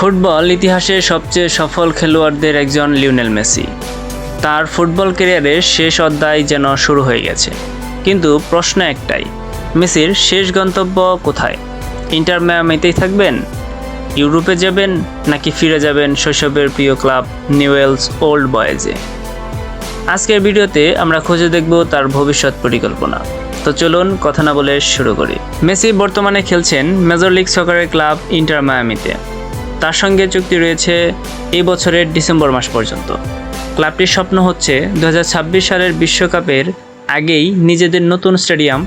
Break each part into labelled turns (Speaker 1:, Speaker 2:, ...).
Speaker 1: Football ইতিহাসে সবচেয়ে সফল খেলোয়াড়দের একজন লিওনেল মেসি। তার ফুটবল ক্যারিয়ারের শেষ অধ্যায় যেন শুরু হয়ে গেছে। কিন্তু প্রশ্ন একটাই, মেসির শেষ গন্তব্য কোথায়? ইন্টার মায়ামিতেই থাকবেন? ইউরোপে যাবেন নাকি ফিরে যাবেন শৈশবের প্রিয় ক্লাব নিউয়েলস ওল্ড বয়েজে? আজকের ভিডিওতে আমরা খুঁজে দেখব তার ভবিষ্যৎ পরিকল্পনা। তো চলুন কথা না বলে শুরু করি। মেসি বর্তমানে খেলছেন মেজর লিগ সকারের ক্লাব ইন্টার মায়ামিতে। তার সঙ্গে চুক্তি রয়েছে এই বছরের ডিসেম্বর মাস পর্যন্ত। ক্লাবটির স্বপ্ন হচ্ছে দু হাজার ছাব্বিশ সালের বিশ্বকাপের আগেই নিজেদের নতুন স্টেডিয়াম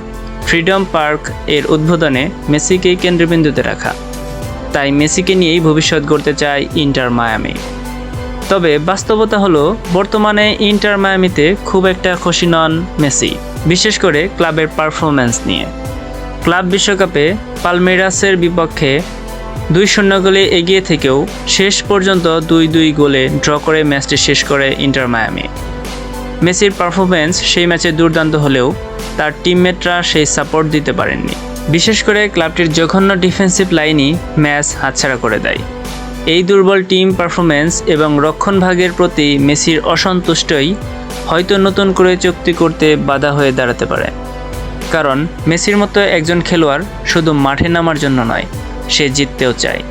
Speaker 1: ফ্রিডম পার্কের উদ্বোধনে মেসিকেই কেন্দ্রবিন্দুতে রাখা। তাই মেসিকে নিয়েই ভবিষ্যৎ গড়তে চায় ইন্টার মায়ামি। তবে বাস্তবতা হলো, বর্তমানে ইন্টার মায়ামিতে খুব একটা খুশি নন মেসি, বিশেষ করে ক্লাবের পারফরম্যান্স নিয়ে। ক্লাব বিশ্বকাপে পালমেরাসের বিপক্ষে দুই শূন্য গোলে এগিয়ে থেকেও শেষ পর্যন্ত দুই দুই গোলে ড্র করে ম্যাচটি শেষ করে ইন্টার মায়ামি। মেসির পারফরমেন্স সেই ম্যাচে দুর্দান্ত হলেও তার টিমমেটরা সেই সাপোর্ট দিতে পারেননি। বিশেষ করে ক্লাবটির জঘন্য ডিফেন্সিভ লাইনই ম্যাচ হাতছাড়া করে দেয়। এই দুর্বল টিম পারফরমেন্স এবং রক্ষণভাগের প্রতি মেসির অসন্তুষ্টই হয়তো নতুন করে চুক্তি করতে বাধা হয়ে দাঁড়াতে পারে। কারণ মেসির মতো একজন খেলোয়াড় শুধু মাঠে নামার জন্য নয় সে জিততেও চায়।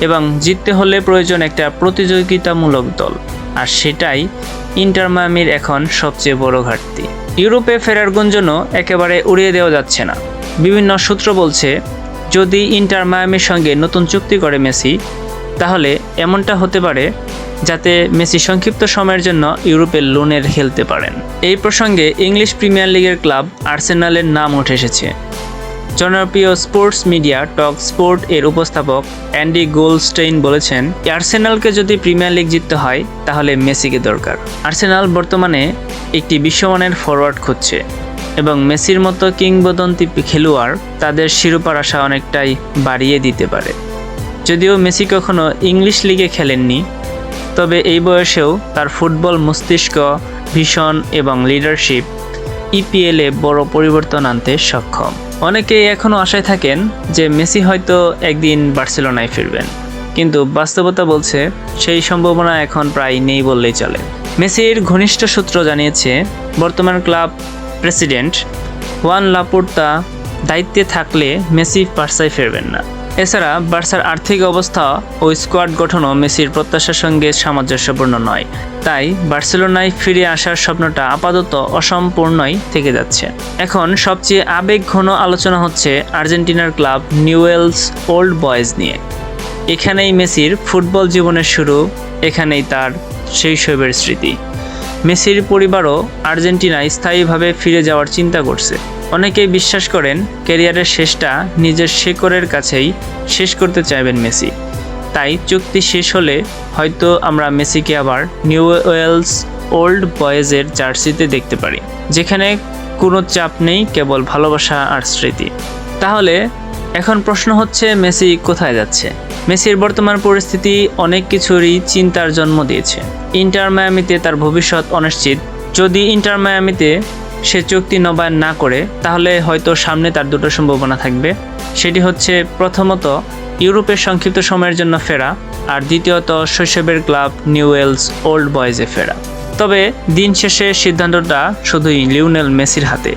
Speaker 1: এবং জিততে হলে প্রয়োজন একটা প্রতিযোগিতামূলক দল। আর সেটাই ইন্টার মায়ামির এখন সবচেয়ে বড় ঘাটতি। ইউরোপে ফেরার গুঞ্জনও একেবারে উড়িয়ে দেওয়া যাচ্ছে না। বিভিন্ন সূত্র বলছে, যদি ইন্টার মায়ামির সঙ্গে নতুন চুক্তি করে মেসি, তাহলে এমনটা হতে পারে যাতে মেসি সংক্ষিপ্ত সময়ের জন্য ইউরোপের লোনের খেলতে পারেন। এই প্রসঙ্গে ইংলিশ প্রিমিয়ার লিগের ক্লাব আর্সেনালের নাম উঠে এসেছে। জনপ্রিয় স্পোর্টস মিডিয়া টক স্পোর্ট এর উপস্থাপক অ্যান্ডি গোলস্টেইন বলেছেন আর্সেনালকে যদি প্রিমিয়ার লিগ জিততে হয়, তাহলে মেসিকে দরকার। আর্সেনাল বর্তমানে একটি বিশ্বমানের ফরওয়ার্ড খুঁজছে এবং মেসির মতো কিংবদন্তি খেলোয়াড় তাদের শিরোপার আশা অনেকটাই বাড়িয়ে দিতে পারে। যদিও মেসি কখনো ইংলিশ লিগে খেলেননি, তবে এই বয়সেও তার ফুটবল মস্তিষ্ক ভীষণ এবং লিডারশিপ ইপিএলে বড় পরিবর্তন আনতে সক্ষম। অনেকেই এখনও আশায় থাকেন যে মেসি হয়তো একদিন বার্সেলোনায় ফিরবেন। কিন্তু বাস্তবতা বলছে, সেই সম্ভাবনা এখন প্রায় নেই বললেই চলে। মেসির ঘনিষ্ঠ সূত্র জানিয়েছে, বর্তমান ক্লাব প্রেসিডেন্ট ওয়ান লাপোর্তা দায়িত্বে থাকলে মেসি বার্সায় ফিরবেন না। এছাড়া বার্সার আর্থিক অবস্থা ও স্কোয়াড গঠনও মেসির প্রত্যাশার সঙ্গে সামঞ্জস্যপূর্ণ নয়। তাই বার্সেলোনায় ফিরে আসার স্বপ্নটা আপাতত অসম্পূর্ণই থেকে যাচ্ছে। এখন সবচেয়ে আবেগ ঘন আলোচনা হচ্ছে আর্জেন্টিনার ক্লাব নিউয়েলস ওল্ড বয়েজ নিয়ে। এখানেই মেসির ফুটবল জীবনের শুরু, এখানেই তার শৈশবের স্মৃতি। মেসির পরিবারও আর্জেন্টিনায় স্থায়ীভাবে ফিরে যাওয়ার চিন্তা করছে। অনেকেই বিশ্বাস করেন ক্যারিয়ারের শেষটা নিজের শেকরের কাছেই শেষ করতে চাইবেন মেসি। তাই চুক্তি শেষ হলে হয়তো আমরা মেসিকে আবার নিউ ওয়েলস ওল্ড বয়েজের জার্সিতে দেখতে পারি, যেখানে কোনো চাপ নেই, কেবল ভালোবাসা আর স্মৃতি। তাহলে এখন প্রশ্ন হচ্ছে, মেসি কোথায় যাচ্ছে? মেসির বর্তমান পরিস্থিতি অনেক কিছুরই চিন্তার জন্ম দিয়েছে। ইন্টার মায়ামিতে তার ভবিষ্যৎ অনিশ্চিত। যদি ইন্টার মায়ামিতে সে চুক্তি নবায়ন না করে, তাহলে হয়তো সামনে তার দুটো সম্ভাবনা থাকবে। সেটি হচ্ছে, প্রথমত, ইউরোপের সংক্ষিপ্ত সময়ের জন্য ফেরা, আর দ্বিতীয়ত, শৈশবের ক্লাব নিউয়েলস ওল্ড বয়েজে ফেরা। তবে, দিন শেষে সিদ্ধান্তটা শুধুই লিওনেল মেসির হাতে।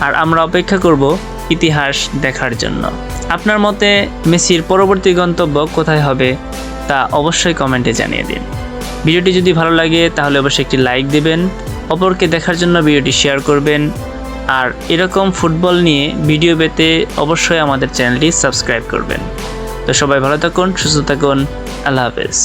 Speaker 1: আর আমরা অপেক্ষা করব ইতিহাস দেখার জন্য। আপনার মতে, মেসির পরবর্তী গন্তব্য কোথায় হবে, তা অবশ্যই কমেন্টে জানিয়ে দিন। ভিডিওটি যদি ভালো লাগে, তাহলে অবশ্যই একটি লাইক দেবেন অপরকে দেখার জন্য ভিডিওটি শেয়ার করবেন। আর এরকম ফুটবল নিয়ে ভিডিও পেতে অবশ্যই আমাদের চ্যানেলটি সাবস্ক্রাইব করবেন। তো সবাই ভালো থাকুন, সুস্থ থাকুন, আল্লাহ হাফেজ।